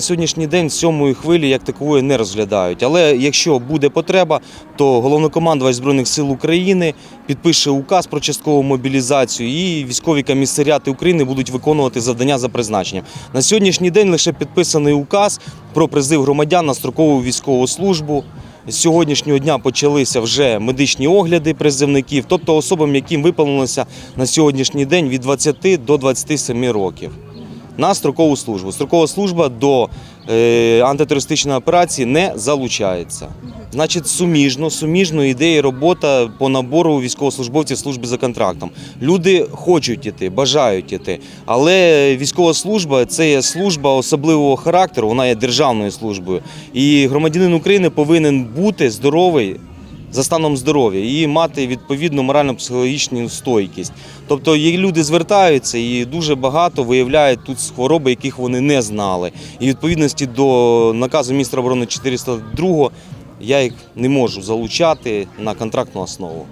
сьогоднішній день сьомої хвилі як такової не розглядають. Але якщо буде потреба, то головнокомандувач Збройних сил України підпише указ про часткову мобілізацію, і військові комісаріати України будуть виконувати завдання за призначенням. На сьогоднішній день лише підписаний указ про призив громадян на строкову військову службу. З сьогоднішнього дня почалися вже медичні огляди призивників, тобто особам, яким виповнилося на сьогоднішній день від 20 до 27 років на строкову службу. Строкова служба до е, антитерористичної операції не залучається. Значить, суміжно, суміжно йде і робота по набору військовослужбовців служби за контрактом. Люди хочуть іти, бажають іти, але військова служба це є служба особливого характеру, вона є державною службою. І громадянин України повинен бути здоровий за станом здоров'я і мати відповідну морально-психологічну стойкість. Тобто є люди звертаються і дуже багато виявляють тут хвороби, яких вони не знали. І відповідності до наказу міністра оборони 402 я їх не можу залучати на контрактну основу.